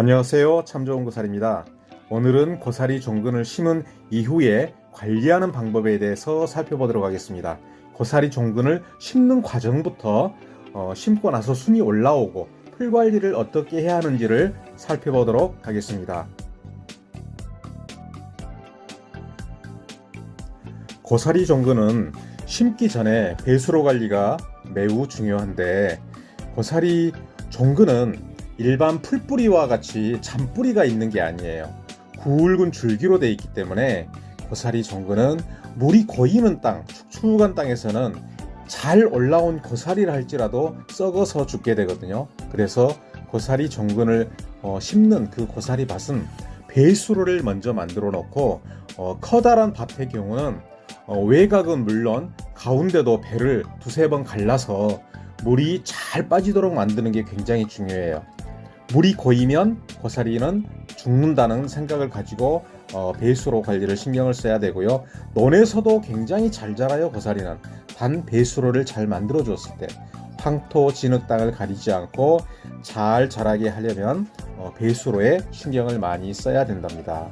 안녕하세요. 참 좋은 고사리입니다. 오늘은 고사리 종근을 심은 이후에 관리하는 방법에 대해서 살펴보도록 하겠습니다. 고사리 종근을 심는 과정부터 어, 심고 나서 순이 올라오고 풀 관리를 어떻게 해야 하는지를 살펴보도록 하겠습니다. 고사리 종근은 심기 전에 배수로 관리가 매우 중요한데 고사리 종근은 일반 풀뿌리와 같이 잔뿌리가 있는 게 아니에요. 굵은 줄기로 되어 있기 때문에 고사리 종근은 물이 고이는 땅, 축축한 땅에서는 잘 올라온 고사리를 할지라도 썩어서 죽게 되거든요. 그래서 고사리 종근을 어, 심는 그 고사리 밭은 배수로를 먼저 만들어 놓고 어, 커다란 밭의 경우는 어, 외곽은 물론 가운데도 배를 두세 번 갈라서 물이 잘 빠지도록 만드는 게 굉장히 중요해요. 물이 고이면 고사리는 죽는다는 생각을 가지고 어, 배수로 관리를 신경을 써야 되고요. 논에서도 굉장히 잘 자라요 고사리는 단 배수로를 잘 만들어 줬을 때 황토 진흙 땅을 가리지 않고 잘 자라게 하려면 어, 배수로에 신경을 많이 써야 된답니다.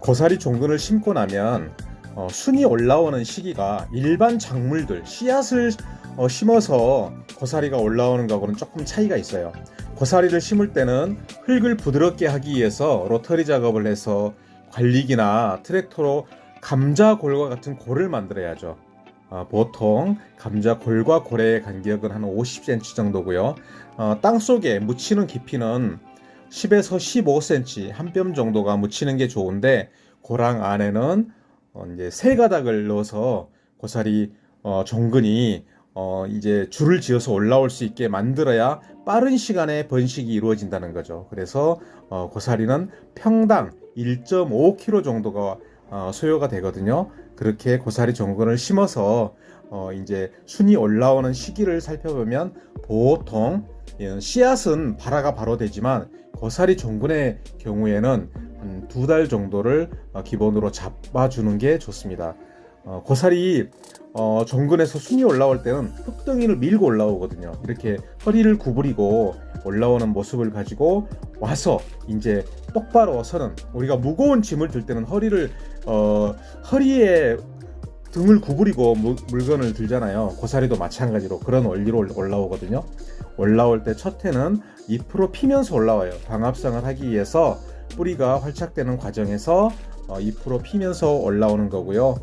고사리 종근을 심고 나면 어, 순이 올라오는 시기가 일반 작물들 씨앗을 어, 심어서 고사리가 올라오는 거하고는 조금 차이가 있어요. 고사리를 심을 때는 흙을 부드럽게 하기 위해서 로터리 작업을 해서 관리기나 트랙터로 감자 골과 같은 골을 만들어야죠. 어, 보통 감자 골과 골의 간격은 한 50cm 정도고요. 어, 땅 속에 묻히는 깊이는 10에서 15cm 한 뼘 정도가 묻히는 게 좋은데 고랑 안에는 어, 이제 세 가닥을 넣어서 고사리 어, 종근이 어, 이제 줄을 지어서 올라올 수 있게 만들어야 빠른 시간에 번식이 이루어진다는 거죠. 그래서 어, 고사리는 평당 1.5kg 정도가 어, 소요가 되거든요. 그렇게 고사리 종근을 심어서 어, 이제 순이 올라오는 시기를 살펴보면 보통 예, 씨앗은 발화가 바로 되지만 고사리 종근의 경우에는 두달 정도를 어, 기본으로 잡아주는 게 좋습니다. 어, 고사리 어, 종근에서 순이 올라올 때는 흙덩이를 밀고 올라오거든요. 이렇게 허리를 구부리고 올라오는 모습을 가지고 와서 이제 똑바로 서는 우리가 무거운 짐을 들 때는 허리를 어, 허리에 등을 구부리고 무, 물건을 들잖아요. 고사리도 마찬가지로 그런 원리로 올라오거든요. 올라올 때 첫 해는 잎으로 피면서 올라와요. 광합성을 하기 위해서 뿌리가 활착되는 과정에서 어, 잎으로 피면서 올라오는 거고요.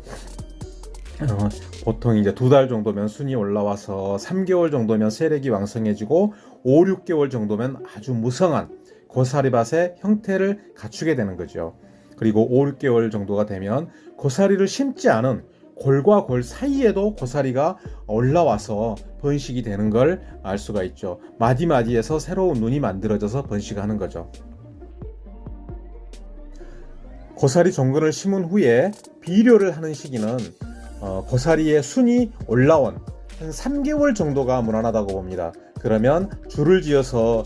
어, 보통 이제 두 달 정도면 순이 올라와서 3개월 정도면 세력이 왕성해지고 5, 6개월 정도면 아주 무성한 고사리밭의 형태를 갖추게 되는 거죠. 그리고 5, 6개월 정도가 되면 고사리를 심지 않은 골과 골 사이에도 고사리가 올라와서 번식이 되는 걸 알 수가 있죠. 마디마디에서 새로운 눈이 만들어져서 번식하는 거죠. 고사리 종근을 심은 후에 비료를 하는 시기는 어, 고사리의 순이 올라온 한 3개월 정도가 무난하다고 봅니다. 그러면 줄을 지어서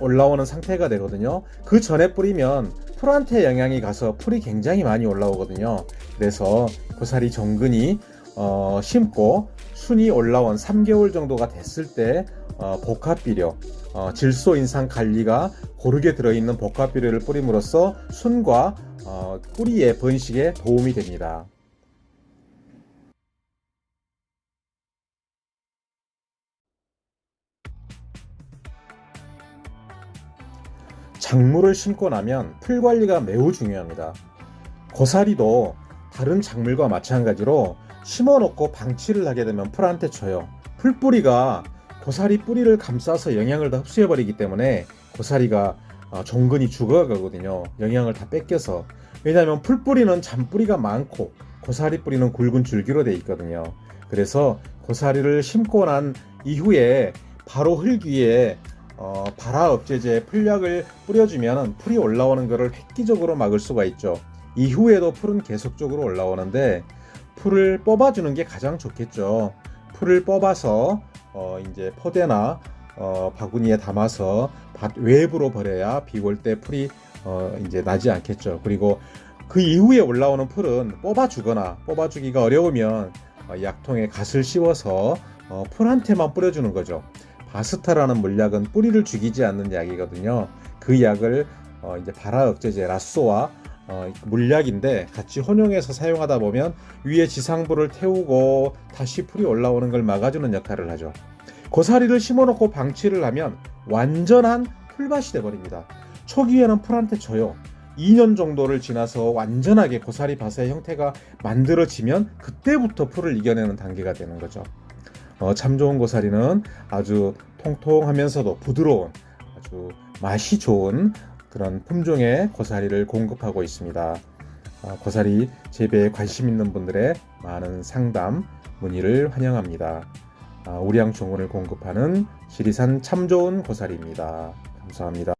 올라오는 상태가 되거든요. 그 전에 뿌리면 풀한테 영향이 가서 풀이 굉장히 많이 올라오거든요. 그래서 고사리 정근이 어, 심고 순이 올라온 3개월 정도가 됐을 때 어, 복합비료, 어, 질소 인상 관리가 고르게 들어있는 복합비료를 뿌림으로써 순과 어, 뿌리의 번식에 도움이 됩니다. 작물을 심고 나면 풀 관리가 매우 중요합니다. 고사리도 다른 작물과 마찬가지로 심어놓고 방치를 하게 되면 풀한테 쳐요. 풀뿌리가 고사리 뿌리를 감싸서 영양을 다 흡수해버리기 때문에 고사리가 어, 종근이 죽어가거든요. 영양을 다 뺏겨서. 왜냐하면 풀뿌리는 잔뿌리가 많고 고사리 뿌리는 굵은 줄기로 되어 있거든요. 그래서 고사리를 심고 난 이후에 바로 흙 위에 어, 발화 억제제 풀약을 뿌려주면 풀이 올라오는 것을 획기적으로 막을 수가 있죠. 이후에도 풀은 계속적으로 올라오는데 풀을 뽑아주는 게 가장 좋겠죠. 풀을 뽑아서 어, 이제 포대나 어, 바구니에 담아서 밭 외부로 버려야 비올 때 풀이 어, 이제 나지 않겠죠. 그리고 그 이후에 올라오는 풀은 뽑아주거나 뽑아주기가 어려우면 어, 약통에 갓을 씌워서 어, 풀한테만 뿌려주는 거죠. 바스타라는 물약은 뿌리를 죽이지 않는 약이거든요. 그 약을 어, 이제 발화 억제제 라쏘와 어, 물약인데 같이 혼용해서 사용하다 보면 위에 지상부를 태우고 다시 풀이 올라오는 걸 막아주는 역할을 하죠. 고사리를 심어놓고 방치를 하면 완전한 풀밭이 돼버립니다. 초기에는 풀한테 져요. 2년 정도를 지나서 완전하게 고사리 밭의 형태가 만들어지면 그때부터 풀을 이겨내는 단계가 되는 거죠. 어, 참 좋은 고사리는 아주 통통하면서도 부드러운 아주 맛이 좋은 그런 품종의 고사리를 공급하고 있습니다. 어, 고사리 재배에 관심 있는 분들의 많은 상담 문의를 환영합니다. 아, 우량종군을 공급하는 지리산 참 좋은 고사리입니다. 감사합니다.